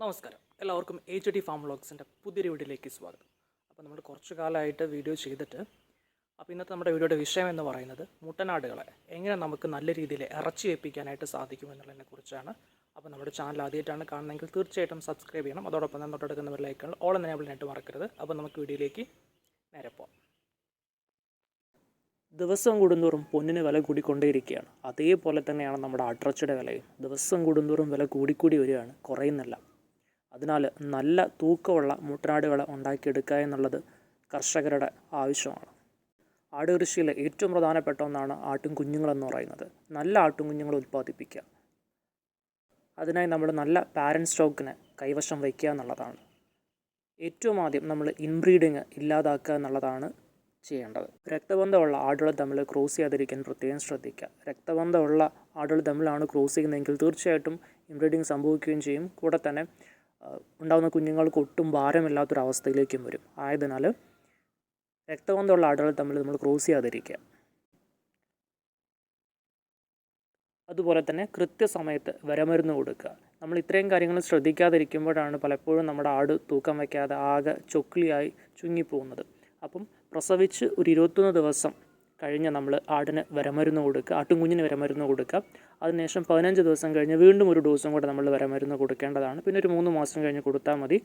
നമസ്കാരം. എല്ലാവർക്കും H D pharm വ്ളോഗ്സിന്റെ പുതിയൊരു വീഡിയോയിലേക്ക് സ്വാഗതം. അപ്പോൾ നമ്മൾ കുറച്ച് കാലമായിട്ട് വീഡിയോ ചെയ്തിട്ട് അപ്പോൾ ഇന്നത്തെ നമ്മുടെ വീഡിയോയുടെ വിഷയം എന്ന് പറയുന്നത് മുട്ടനാടുകളെ എങ്ങനെ നമുക്ക് നല്ല രീതിയിൽ ഇറച്ചി വെപ്പിക്കാനായിട്ട് സാധിക്കും എന്നുള്ളതിനെ കുറിച്ചാണ്. അപ്പോൾ നമ്മുടെ ചാനൽ ആദ്യമായിട്ടാണ് കാണുന്നതെങ്കിൽ തീർച്ചയായിട്ടും സബ്സ്ക്രൈബ് ചെയ്യണം. അതോടൊപ്പം തന്നെ തൊട്ടടുക്കുന്ന ലൈക്കുകൾ ഓൾ എനേബിളിനായിട്ട് മറക്കരുത്. അപ്പോൾ നമുക്ക് വീഡിയോയിലേക്ക് നേരെ പോകാം ദിവസം കൂടുന്തോറും പൊന്നിന് വില കൂടിക്കൊണ്ടേയിരിക്കുകയാണ്. അതേപോലെ തന്നെയാണ് നമ്മുടെ അട്രച്ചയുടെ വിലയും. ദിവസം കൂടുന്തോറും വില കൂടിക്കൂടി വരികയാണ്. കുറയുന്നില്ല. അതിനാൽ നല്ല തൂക്കമുള്ള മുട്ടനാടുകളെ ഉണ്ടാക്കിയെടുക്കുക എന്നുള്ളത് കർഷകരുടെ ആവശ്യമാണ്. ആട് കൃഷിയിലെ ഏറ്റവും പ്രധാനപ്പെട്ട ഒന്നാണ് ആട്ടും കുഞ്ഞുങ്ങളെന്ന് പറയുന്നത്. നല്ല ആട്ടും കുഞ്ഞുങ്ങളെ ഉൽപ്പാദിപ്പിക്കുക. അതിനായി നമ്മൾ നല്ല പാരൻ സ്റ്റോക്കിനെ കൈവശം വയ്ക്കുക എന്നുള്ളതാണ്. ഏറ്റവും ആദ്യം നമ്മൾ ഇൻബ്രീഡിങ് ഇല്ലാതാക്കുക എന്നുള്ളതാണ് ചെയ്യേണ്ടത്. രക്തബന്ധമുള്ള ആടുകൾ തമ്മിൽ ക്രോസ് ചെയ്യാതിരിക്കാൻ പ്രത്യേകം ശ്രദ്ധിക്കുക. രക്തബന്ധമുള്ള ആടുകൾ തമ്മിലാണ് ക്രോസ് ചെയ്യുന്നതെങ്കിൽ തീർച്ചയായിട്ടും ഇൻബ്രീഡിങ് സംഭവിക്കുകയും ചെയ്യും. കൂടെ തന്നെ ഉണ്ടാകുന്ന കുഞ്ഞുങ്ങൾക്ക് ഒട്ടും ഭാരമില്ലാത്തൊരവസ്ഥയിലേക്കും വരും. ആയതിനാൽ രക്തബന്ധമുള്ള ആടുകൾ തമ്മിൽ നമ്മൾ ക്രോസ് ചെയ്യാതിരിക്കുക. അതുപോലെ തന്നെ കൃത്യസമയത്ത് വരമരുന്ന് കൊടുക്കുക. നമ്മൾ ഇത്രയും കാര്യങ്ങൾ ശ്രദ്ധിക്കാതിരിക്കുമ്പോഴാണ് പലപ്പോഴും നമ്മുടെ ആട് തൂക്കം വയ്ക്കാതെ ആകെ ചൊക്കിളിയായി ചുങ്ങിപ്പോകുന്നത്. അപ്പം പ്രസവിച്ച് ഒരു ഇരുപത്തൊന്ന് ദിവസം കഴിഞ്ഞ് നമ്മൾ ആടിന് വരമരുന്ന് കൊടുക്കുക. ആട്ടുംകുഞ്ഞിന് വരമരുന്ന് കൊടുക്കുക. അതിനുശേഷം പതിനഞ്ച് ദിവസം കഴിഞ്ഞ് വീണ്ടും ഒരു ഡോസും കൂടെ നമ്മൾ വരമരുന്ന് കൊടുക്കേണ്ടതാണ്. പിന്നെ ഒരു മൂന്ന് മാസം കഴിഞ്ഞ് കൊടുത്താൽ മതി.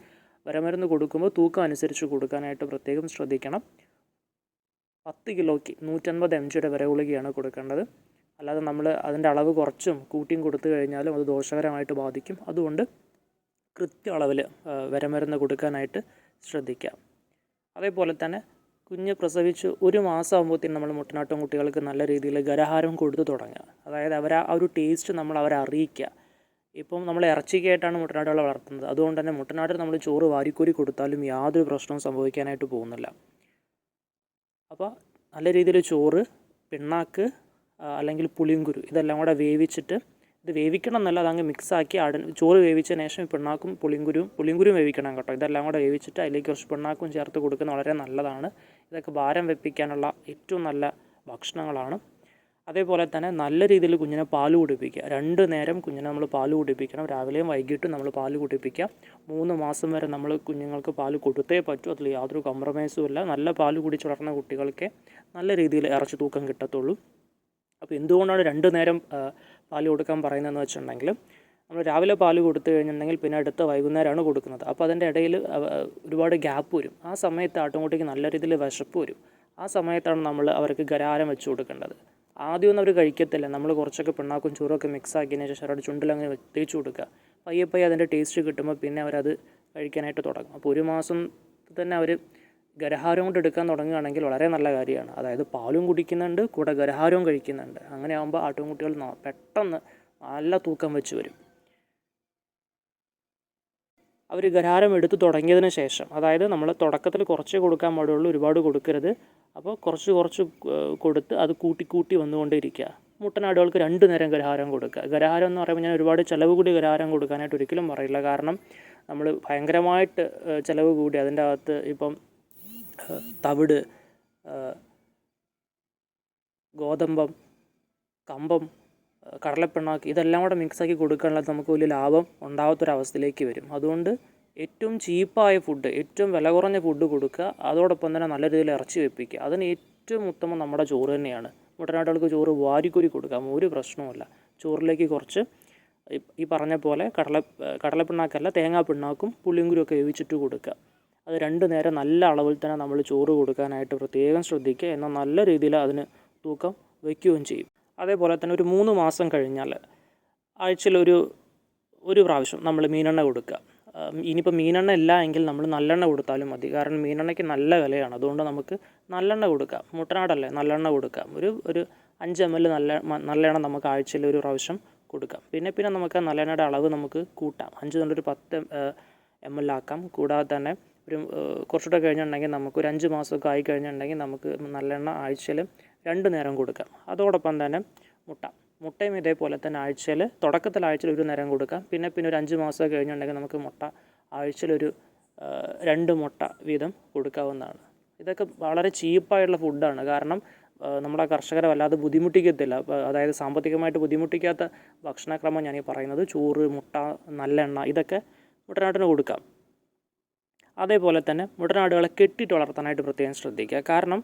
വരമരുന്ന് കൊടുക്കുമ്പോൾ തൂക്കം അനുസരിച്ച് കൊടുക്കാനായിട്ട് പ്രത്യേകം ശ്രദ്ധിക്കണം. പത്ത് കിലോയ്ക്ക് നൂറ്റൻപത് എം ജിയുടെ വരെ ഗുളികയാണ് കൊടുക്കേണ്ടത്. അല്ലാതെ നമ്മൾ അതിന്റെ അളവ് കുറച്ചും കൂട്ടിയും കൊടുത്തു കഴിഞ്ഞാലും അത് ദോഷകരമായിട്ട് ബാധിക്കും. അതുകൊണ്ട് കൃത്യ അളവിൽ വരമരുന്ന് കൊടുക്കാനായിട്ട് ശ്രദ്ധിക്കാം അതേപോലെ തന്നെ കുഞ്ഞ് പ്രസവിച്ച് ഒരു മാസം ആകുമ്പോഴത്തേനും നമ്മൾ മുട്ടനാട്ടം കുട്ടികൾക്ക് നല്ല രീതിയിൽ ഗരഹാരം കൊടുത്തു തുടങ്ങുക. അതായത് അവർ ആ ഒരു ടേസ്റ്റ് നമ്മൾ അവരെ അറിയിക്കുക. ഇപ്പം നമ്മൾ ഇറച്ചിക്കായിട്ടാണ് മുട്ടനാടുകളെ വളർത്തുന്നത്. അതുകൊണ്ട് തന്നെ മുട്ടനാട്ടിൽ നമ്മൾ ചോറ് വാരിക്കോരി കൊടുത്താലും യാതൊരു പ്രശ്നവും സംഭവിക്കാനായിട്ട് പോകുന്നില്ല. അപ്പോൾ നല്ല രീതിയിൽ ചോറ് പിണ്ണാക്ക് അല്ലെങ്കിൽ പുളിങ്കുരു ഇതെല്ലാം കൂടെ വേവിച്ചിട്ട് ഇത് വേവിക്കണം എന്നല്ല അതങ്ങ് മിക്സാക്കി അട ചോറ് വേവിച്ചതിന് ശേഷം പിണ്ണാക്കും പുളിങ്കുരും പുളിങ്കുരും വേവിക്കണം കേട്ടോ. ഇതെല്ലാം കൂടെ വേവിച്ചിട്ട് അതിലേക്ക് കുറച്ച് പിണ്ണാക്കും ചേർത്ത് കൊടുക്കുന്നത് വളരെ നല്ലതാണ്. ഇതൊക്കെ ഭാരം വെപ്പിക്കാനുള്ള ഏറ്റവും നല്ല ഭക്ഷണങ്ങളാണ്. അതേപോലെ തന്നെ നല്ല രീതിയിൽ കുഞ്ഞിനെ പാൽ കുടിപ്പിക്കുക. രണ്ട് നേരം കുഞ്ഞിനെ നമ്മൾ പാൽ കുടിപ്പിക്കണം. രാവിലെയും വൈകിട്ടും നമ്മൾ പാൽ കുടിപ്പിക്കുക. മൂന്ന് മാസം വരെ നമ്മൾ കുഞ്ഞുങ്ങൾക്ക് പാൽ കൊടുത്തേ പറ്റൂ. അതിൽ യാതൊരു കോംപ്രമൈസും ഇല്ല. നല്ല പാൽ കുടിച്ച് വളർന്ന കുട്ടികൾക്ക് നല്ല രീതിയിൽ ഇറച്ചി തൂക്കം കിട്ടത്തുള്ളൂ. അപ്പോൾ എന്തുകൊണ്ടാണ് രണ്ട് നേരം പാൽ കൊടുക്കാൻ പറയുന്നതെന്ന് വെച്ചിട്ടുണ്ടെങ്കിൽ നമ്മൾ രാവിലെ പാൽ കൊടുത്തു കഴിഞ്ഞിട്ടുണ്ടെങ്കിൽ പിന്നെ അടുത്ത വൈകുന്നേരമാണ് കൊടുക്കുന്നത്. അപ്പോൾ അതിന്റെ ഇടയിൽ ഒരുപാട് ഗ്യാപ്പ് വരും. ആ സമയത്ത് ആട്ടുംകുട്ടിക്ക് നല്ല രീതിയിൽ വിശപ്പ് വരും. ആ സമയത്താണ് നമ്മൾ അവർക്ക് ഗരാരം വെച്ച് കൊടുക്കേണ്ടത്. ആദ്യമൊന്നും അവർ കഴിക്കത്തില്ല. നമ്മൾ കുറച്ചൊക്കെ പിണ്ണാക്കും ചോറൊക്കെ മിക്സ് ആക്കിയതിന് ശേഷം അവരുടെ ചുണ്ടിലങ്ങനെ തേച്ച് കൊടുക്കുക. പയ്യെ പയ്യെ അതിന്റെ ടേസ്റ്റ് കിട്ടുമ്പോൾ പിന്നെ അവരത് കഴിക്കാനായിട്ട് തുടങ്ങും. അപ്പോൾ ഒരു മാസം തന്നെ അവർ ഗരഹാരം കൊണ്ട് എടുക്കാൻ തുടങ്ങുകയാണെങ്കിൽ വളരെ നല്ല കാര്യമാണ്. അതായത് പാലും കുടിക്കുന്നുണ്ട് കൂടെ ഗരഹാരവും കഴിക്കുന്നുണ്ട്. അങ്ങനെ ആകുമ്പോൾ ആട്ടുംകുട്ടികൾ പെട്ടെന്ന് നല്ല തൂക്കം വെച്ച് വരും. അവർ ഗരാരം എടുത്ത് തുടങ്ങിയതിന് ശേഷം. അതായത് നമ്മൾ തുടക്കത്തിൽ കുറച്ച് കൊടുക്കാൻ പാടുള്ളൂ ഒരുപാട് കൊടുക്കരുത്. അപ്പോൾ കുറച്ച് കുറച്ച് കൊടുത്ത് അത് കൂട്ടി കൂട്ടി വന്നുകൊണ്ടിരിക്കുക മുട്ടനാടുകൾക്ക് രണ്ട് നേരം ഗരഹാരം കൊടുക്കുക. ഗരഹാരം എന്ന് പറയുമ്പോൾ ഞാൻ ഒരുപാട് ചിലവ് കൂടി ഗരഹാരം കൊടുക്കാനായിട്ട് ഒരിക്കലും പറയില്ല. കാരണം നമ്മൾ ഭയങ്കരമായിട്ട് ചിലവ് കൂടി അതിന്റെ അകത്ത് ഇപ്പം തവിട് ഗോതമ്പം കമ്പം കടലപ്പിണ്ണാക്ക് ഇതെല്ലാം കൂടെ മിക്സാക്കി കൊടുക്കാനുള്ളത് നമുക്ക് വലിയ ലാഭം ഉണ്ടാകാത്തൊരവസ്ഥയിലേക്ക് വരും. അതുകൊണ്ട് ഏറ്റവും ചീപ്പായ ഫുഡ് ഏറ്റവും വില കുറഞ്ഞ ഫുഡ് കൊടുക്കുക. അതോടൊപ്പം തന്നെ നല്ല രീതിയിൽ ഇറച്ചി വെപ്പിക്കുക. അതിന് ഏറ്റവും ഉത്തമം നമ്മുടെ ചോറ് തന്നെയാണ്. മുട്ടനാട്ടുകൾക്ക് ചോറ് വാരിക്കുരി കൊടുക്കാം. ഒരു പ്രശ്നവുമില്ല. ചോറിലേക്ക് കുറച്ച് ഈ- പറഞ്ഞ പോലെ കടല കടലപ്പിണ്ണാക്കല്ല തേങ്ങാ പിണ്ണാക്കും ഒക്കെ വേവിച്ചിട്ട് കൊടുക്കുക. അത് രണ്ട് നേരം നല്ല അളവിൽ തന്നെ നമ്മൾ ചോറ് കൊടുക്കാനായിട്ട് പ്രത്യേകം ശ്രദ്ധിക്കുക. എന്നാൽ നല്ല രീതിയിൽ അതിന് തൂക്കം വയ്ക്കുകയും ചെയ്യും. അതേപോലെ തന്നെ ഒരു മൂന്ന് മാസം കഴിഞ്ഞാൽ ആഴ്ചയിൽ ഒരു ഒരു പ്രാവശ്യം നമ്മൾ മീനെണ്ണ കൊടുക്കുക. ഇനിയിപ്പോൾ മീനെണ്ണ ഇല്ല എങ്കിൽ നമ്മൾ നല്ലെണ്ണ കൊടുത്താലും മതി. കാരണം മീനെണ്ണയ്ക്ക് നല്ല വിലയാണ്. അതുകൊണ്ട് നമുക്ക് നല്ലെണ്ണ കൊടുക്കാം. മുട്ടനാടല്ലേ? നല്ലെണ്ണ കൊടുക്കാം. ഒരു ഒരു അഞ്ച് എം എൽ നല്ല നല്ലെണ്ണ നമുക്ക് ആഴ്ചയിൽ ഒരു പ്രാവശ്യം കൊടുക്കാം. പിന്നെ പിന്നെ നമുക്ക് നല്ലെണ്ണയുടെ അളവ് നമുക്ക് കൂട്ടാം. അഞ്ച് തൊട്ട് ഒരു പത്ത് എം എൽ ആക്കാം. കൂടാതെ തന്നെ ഒരു കുറച്ചുകൂടെ കഴിഞ്ഞിട്ടുണ്ടെങ്കിൽ നമുക്ക് ഒരു അഞ്ച് മാസമൊക്കെ ആയി കഴിഞ്ഞിട്ടുണ്ടെങ്കിൽ നമുക്ക് നല്ലെണ്ണ ആഴ്ചയിൽ രണ്ട് നേരം കൊടുക്കാം. അതോടൊപ്പം തന്നെ മുട്ട. മുട്ടയും ഇതേപോലെ തന്നെ ആഴ്ചയിൽ തുടക്കത്തിൽ ആഴ്ചയിൽ ഒരു നേരം കൊടുക്കാം. പിന്നെ പിന്നെ ഒരു അഞ്ച് മാസം കഴിഞ്ഞുണ്ടെങ്കിൽ നമുക്ക് മുട്ട ആഴ്ചയിലൊരു രണ്ട് മുട്ട വീതം കൊടുക്കാവുന്നതാണ്. ഇതൊക്കെ വളരെ ചീപ്പായിട്ടുള്ള ഫുഡാണ്. കാരണം നമ്മുടെ കർഷകരെ വല്ലാതെ ബുദ്ധിമുട്ടിക്കത്തില്ല. അതായത് സാമ്പത്തികമായിട്ട് ബുദ്ധിമുട്ടിക്കാത്ത ഭക്ഷണക്രമം ഞാൻ ഈ പറയുന്നത് ചോറ് മുട്ട നല്ലെണ്ണ ഇതൊക്കെ മുട്ടനാട്ടിന് കൊടുക്കാം. അതേപോലെ തന്നെ മുട്ടനാടുകളെ കെട്ടിയിട്ട് വളർത്താനായിട്ട് പ്രത്യേകം ശ്രദ്ധിക്കുക. കാരണം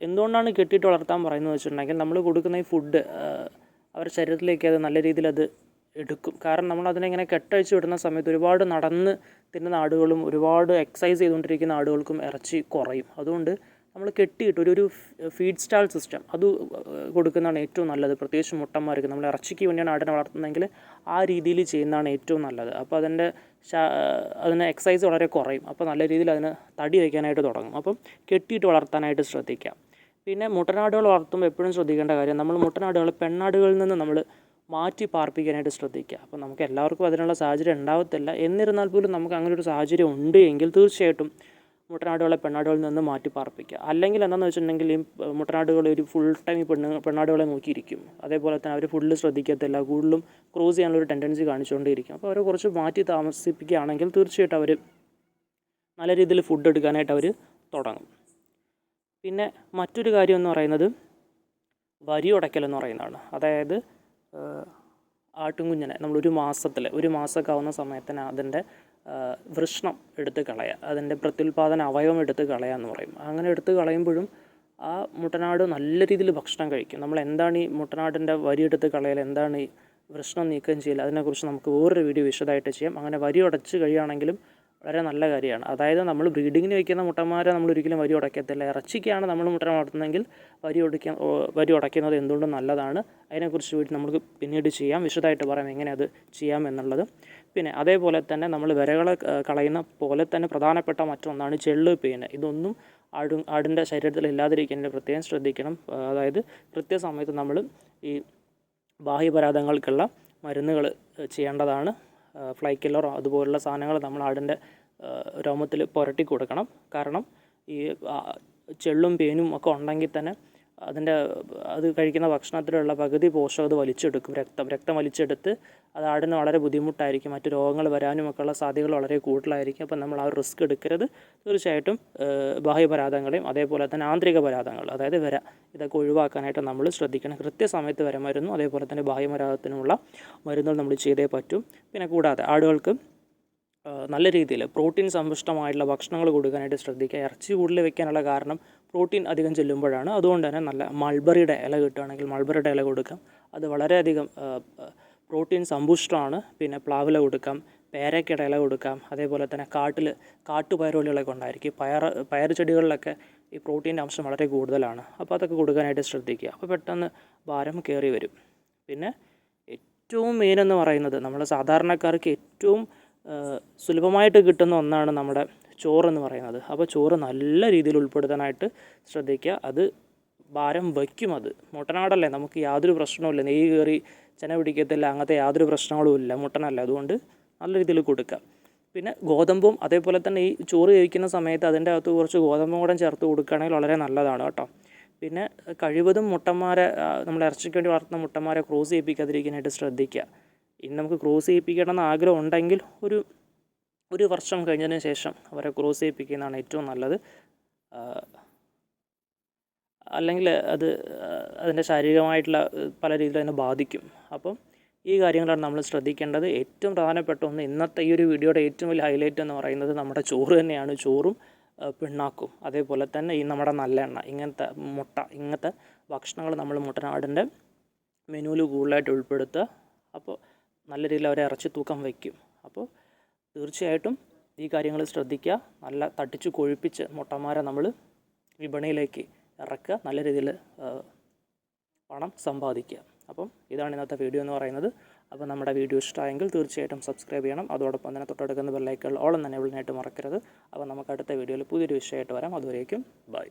എന്തുകൊണ്ടാണ് കെട്ടിയിട്ട് വളർത്താൻ പറയുന്നത് വെച്ചിട്ടുണ്ടെങ്കിൽ നമ്മൾ കൊടുക്കുന്ന ഈ ഫുഡ് അവരുടെ ശരീരത്തിലേക്ക് അത് നല്ല രീതിയിൽ അത് എടുക്കും. കാരണം നമ്മൾ അതിനെ ഇങ്ങനെ കെട്ടഴിച്ച് വിടുന്ന സമയത്ത് ഒരുപാട് നടന്ന് തിന്നുന്ന ആടുകളും ഒരുപാട് എക്സസൈസ് ചെയ്തുകൊണ്ടിരിക്കുന്ന ആടുകൾക്കും ഇറച്ചി കുറയും. അതുകൊണ്ട് നമ്മൾ കെട്ടിയിട്ട് ഒരു ഒരു ഫീഡ് സ്റ്റാൾ സിസ്റ്റം അത് കൊടുക്കുന്നതാണ് ഏറ്റവും നല്ലത്. പ്രത്യേകിച്ച് മുട്ടന്മാർക്ക്. നമ്മൾ ഇറച്ചിക്ക് വേണ്ടിയാണ് ആടിനെ വളർത്തുന്നതെങ്കിൽ ആ രീതിയിൽ ചെയ്യുന്നതാണ് ഏറ്റവും നല്ലത്. അപ്പോൾ അതിന്റെ അതിന് എക്സസൈസ് വളരെ കുറയും. അപ്പോൾ നല്ല രീതിയിൽ അതിന് തടി വയ്ക്കാനായിട്ട് തുടങ്ങും. അപ്പം കെട്ടിയിട്ട് വളർത്താനായിട്ട് ശ്രദ്ധിക്കാം. പിന്നെ മുട്ടനാടുകൾ വളർത്തുമ്പോൾ എപ്പോഴും ശ്രദ്ധിക്കേണ്ട കാര്യം നമ്മൾ മുട്ടനാടുകൾ പെണ്ണാടുകളിൽ നിന്ന് നമ്മൾ മാറ്റി പാർപ്പിക്കാനായിട്ട് ശ്രദ്ധിക്കുക. അപ്പോൾ നമുക്ക് എല്ലാവർക്കും അതിനുള്ള സാഹചര്യം ഉണ്ടാവത്തില്ല. എന്നിരുന്നാൽ പോലും നമുക്ക് അങ്ങനെ ഒരു സാഹചര്യം ഉണ്ട് എങ്കിൽ തീർച്ചയായിട്ടും മുട്ടനാടുകളെ പെണ്ണാടുകളിൽ നിന്ന് മാറ്റി പാർപ്പിക്കുക. അല്ലെങ്കിൽ എന്താണെന്ന് വെച്ചിട്ടുണ്ടെങ്കിൽ ഈ മുട്ടനാടുകൾ ഒരു ഫുൾ ടൈം ഈ പെണ്ണ് പെണ്ണാടുകളെ നോക്കിയിരിക്കും. അതേപോലെ തന്നെ അവർ ഫുള്ള് ശ്രദ്ധിക്കത്തില്ല. കൂടുതലും ക്രോസ് ചെയ്യാനുള്ള ഒരു ടെൻഡൻസി കാണിച്ചുകൊണ്ടേയിരിക്കും. അപ്പോൾ അവരെ കുറച്ച് മാറ്റി താമസിപ്പിക്കുകയാണെങ്കിൽ തീർച്ചയായിട്ടും അവർ നല്ല രീതിയിൽ ഫുഡ് എടുക്കാനായിട്ട് അവർ തുടങ്ങും. പിന്നെ മറ്റൊരു കാര്യം എന്ന് പറയുന്നത് വരി ഉടയ്ക്കലെന്ന് പറയുന്നതാണ്. അതായത് ആട്ടുംകുഞ്ഞിനെ നമ്മളൊരു മാസത്തിൽ ഒരു മാസമൊക്കെ ആവുന്ന സമയത്തിന് അതിന്റെ വൃഷ്ണം എടുത്ത് കളയുക അതിന്റെ പ്രത്യുൽപാദന അവയവം എടുത്ത് കളയുക എന്ന് പറയും. അങ്ങനെ എടുത്ത് കളയുമ്പോഴും ആ മുട്ടനാട് നല്ല രീതിയിൽ ഭക്ഷണം കഴിക്കും. നമ്മൾ എന്താണ് ഈ മുട്ടനാടിന്റെ വരി എടുത്ത് കളയൽ എന്താണ് ഈ വൃഷ്ണം നീക്കം ചെയ്യൽ അതിനെക്കുറിച്ച് നമുക്ക് വേറൊരു വീഡിയോ വിശദമായിട്ട് ചെയ്യാം. അങ്ങനെ വരി ഉടച്ച് കഴിയുകയാണെങ്കിലും വളരെ നല്ല കാര്യമാണ്. അതായത് നമ്മൾ ബ്രീഡിങ്ങിന് വയ്ക്കുന്ന മുട്ടന്മാരെ നമ്മൾ ഒരിക്കലും വരി ഉടയ്ക്കത്തില്ല. ഇറച്ചിക്കാണ് നമ്മൾ മുട്ട വളർത്തുന്നതെങ്കിൽ വരി ഉടയ്ക്കാൻ വരി ഉടയ്ക്കുന്നത് എന്തുകൊണ്ടും നല്ലതാണ്. അതിനെക്കുറിച്ച് വീട്ടിൽ നമുക്ക് പിന്നീട് ചെയ്യാം. വിശദമായിട്ട് പറയാം എങ്ങനെ അത് ചെയ്യാം എന്നുള്ളത്. പിന്നെ അതേപോലെ തന്നെ നമ്മൾ വിരകളെ കളയുന്ന പോലെ തന്നെ പ്രധാനപ്പെട്ട മറ്റൊന്നാണ് ചെള്ളു പേന്. ഇതൊന്നും ആടും ആടിന്റെ ശരീരത്തിൽ ഇല്ലാതിരിക്കാൻ പ്രത്യേകം ശ്രദ്ധിക്കണം. അതായത് കൃത്യസമയത്ത് നമ്മൾ ഈ ബാഹ്യപരാധങ്ങൾക്കുള്ള മരുന്നുകൾ ചെയ്യേണ്ടതാണ്. ഫ്ലൈ കില്ലറോ അതുപോലുള്ള സാധനങ്ങൾ നമ്മൾ ആടിന്റെ രോമത്തിൽ പുരട്ടി കൊടുക്കണം. കാരണം ഈ ചെള്ളും പേനും ഒക്കെ ഉണ്ടെങ്കിൽ തന്നെ അതിന്റെ അത് കഴിക്കുന്ന ഭക്ഷണത്തിലുള്ള പകുതി പോഷകം അത് വലിച്ചെടുക്കും. രക്തം രക്തം വലിച്ചെടുത്ത് അത് ആടിന് വളരെ ബുദ്ധിമുട്ടായിരിക്കും. മറ്റു രോഗങ്ങൾ വരാനും ഉള്ള സാധ്യതകൾ വളരെ കൂടുതലായിരിക്കും. അപ്പം നമ്മൾ ആ റിസ്ക് എടുക്കരുത്. തീർച്ചയായിട്ടും ബാഹ്യപരാധങ്ങളെയും അതേപോലെ തന്നെ ആന്തരിക പരാധങ്ങൾ അതായത് വര ഇതൊക്കെ ഒഴിവാക്കാനായിട്ട് നമ്മൾ ശ്രദ്ധിക്കണം. കൃത്യസമയത്ത് വര മരുന്നും അതേപോലെ തന്നെ ബാഹ്യപരാധത്തിനുമുള്ള മരുന്നുകൾ നമ്മൾ ചെയ്തേ പറ്റും. പിന്നെ കൂടാതെ ആടുകൾക്ക് നല്ല രീതിയിൽ പ്രോട്ടീൻ സമ്പുഷ്ടമായിട്ടുള്ള ഭക്ഷണങ്ങൾ കൊടുക്കാനായിട്ട് ശ്രദ്ധിക്കുക. ഇറച്ചി കൂടുതൽ വെക്കാനുള്ള കാരണം പ്രോട്ടീൻ അധികം ചെല്ലുമ്പോഴാണ് അതുകൊണ്ട് തന്നെ നല്ല മൾബറിയുടെ ഇല കിട്ടുകയാണെങ്കിൽ മൾബറിയുടെ ഇല കൊടുക്കാം. അത് വളരെയധികം പ്രോട്ടീൻ സമ്പുഷ്ടമാണ്. പിന്നെ പ്ലാവില കൊടുക്കാം പേരയ്ക്കയുടെ ഇല കൊടുക്കാം. അതേപോലെ തന്നെ കാട്ടിൽ കാട്ടുപയറുകളിലൊക്കെ ഉണ്ടായിരിക്കും. പയർ പയർ ചെടികളിലൊക്കെ ഈ പ്രോട്ടീന്റെ അംശം വളരെ കൂടുതലാണ്. അപ്പോൾ അതൊക്കെ കൊടുക്കാനായിട്ട് ശ്രദ്ധിക്കുക. അപ്പോൾ പെട്ടെന്ന് ഭാരം കയറി വരും. പിന്നെ ഏറ്റവും മെയിൻ എന്ന് പറയുന്നത് നമ്മൾ സാധാരണക്കാർക്ക് ഏറ്റവും സുലഭമായിട്ട് കിട്ടുന്ന ഒന്നാണ് നമ്മുടെ ചോറെന്ന് പറയുന്നത്. അപ്പോൾ ചോറ് നല്ല രീതിയിൽ ഉൾപ്പെടുത്താനായിട്ട് ശ്രദ്ധിക്കുക. അത് ഭാരം വയ്ക്കും അത്. മുട്ടനാടല്ലേ നമുക്ക് യാതൊരു പ്രശ്നവുമില്ല. നെയ്യ് കയറി ചെന പിടിക്കത്തില്ല അങ്ങനത്തെ യാതൊരു പ്രശ്നങ്ങളും ഇല്ല മുട്ടനല്ല. അതുകൊണ്ട് നല്ല രീതിയിൽ കൊടുക്കുക. പിന്നെ ഗോതമ്പും അതേപോലെ തന്നെ ഈ ചോറ് കഴിക്കുന്ന സമയത്ത് അതിന്റെ അകത്ത് കുറച്ച് ഗോതമ്പും കൂടെ ചേർത്ത് കൊടുക്കുകയാണെങ്കിൽ വളരെ നല്ലതാണ് കേട്ടോ. പിന്നെ കഴിവതും മുട്ടന്മാരെ നമ്മൾ ഇറച്ചിക്ക് വേണ്ടി വളർത്തുന്ന മുട്ടന്മാരെ ക്രോസ് ചെയ്യിപ്പിക്കാതിരിക്കാനായിട്ട് ശ്രദ്ധിക്കുക. ഇനി നമുക്ക് ക്രോസ് ചെയ്യിപ്പിക്കണം എന്ന് ആഗ്രഹം ഉണ്ടെങ്കിൽ ഒരു ഒരു വർഷം കഴിഞ്ഞതിന് ശേഷം അവരെ ക്രോസ് ചെയ്യിപ്പിക്കുന്നതാണ് ഏറ്റവും നല്ലത്. അല്ലെങ്കിൽ അത് അതിന്റെ ശാരീരികമായിട്ടുള്ള പല രീതിയിൽ അതിനെ ബാധിക്കും. അപ്പം ഈ കാര്യങ്ങളാണ് നമ്മൾ ശ്രദ്ധിക്കേണ്ടത്. ഏറ്റവും പ്രധാനപ്പെട്ട ഒന്ന് ഇന്നത്തെ ഈ ഒരു വീഡിയോയുടെ ഏറ്റവും വലിയ ഹൈലൈറ്റ് എന്ന് പറയുന്നത് നമ്മുടെ ചോറ് തന്നെയാണ്. ചോറും പിണ്ണാക്കും. അതേപോലെ തന്നെ ഈ നമ്മുടെ നല്ലെണ്ണ ഇങ്ങനത്തെ മുട്ട ഇങ്ങനത്തെ ഭക്ഷണങ്ങൾ നമ്മൾ മുട്ടനാടിന്റെ മെനുവിൽ കൂടുതലായിട്ട് ഉൾപ്പെടുത്തുക. അപ്പോൾ നല്ല രീതിയിൽ അവരെ ഇറച്ചി തൂക്കം വയ്ക്കും. അപ്പോൾ തീർച്ചയായിട്ടും ഈ കാര്യങ്ങൾ ശ്രദ്ധിക്കുക. നല്ല തട്ടിച്ച് കൊഴുപ്പിച്ച് മുട്ടന്മാരെ നമ്മൾ വിപണിയിലേക്ക് ഇറക്കുക. നല്ല രീതിയിൽ പണം സമ്പാദിക്കുക. അപ്പം ഇതാണ് ഇന്നത്തെ വീഡിയോ എന്ന് പറയുന്നത്. അപ്പോൾ നമ്മുടെ വീഡിയോ ഇഷ്ടമായെങ്കിൽ തീർച്ചയായിട്ടും സബ്സ്ക്രൈബ് ചെയ്യണം. അതോടൊപ്പം തന്നെ തൊട്ടടുക്കുന്ന ബെല്ലൈക്കൾ ഓളം തന്നെ വിളിനായിട്ട് മറക്കരുത്. അപ്പോൾ നമുക്ക് അടുത്ത വീഡിയോയിൽ പുതിയൊരു വിഷയമായിട്ട് വരാം. അതുവരേക്കും ബൈ.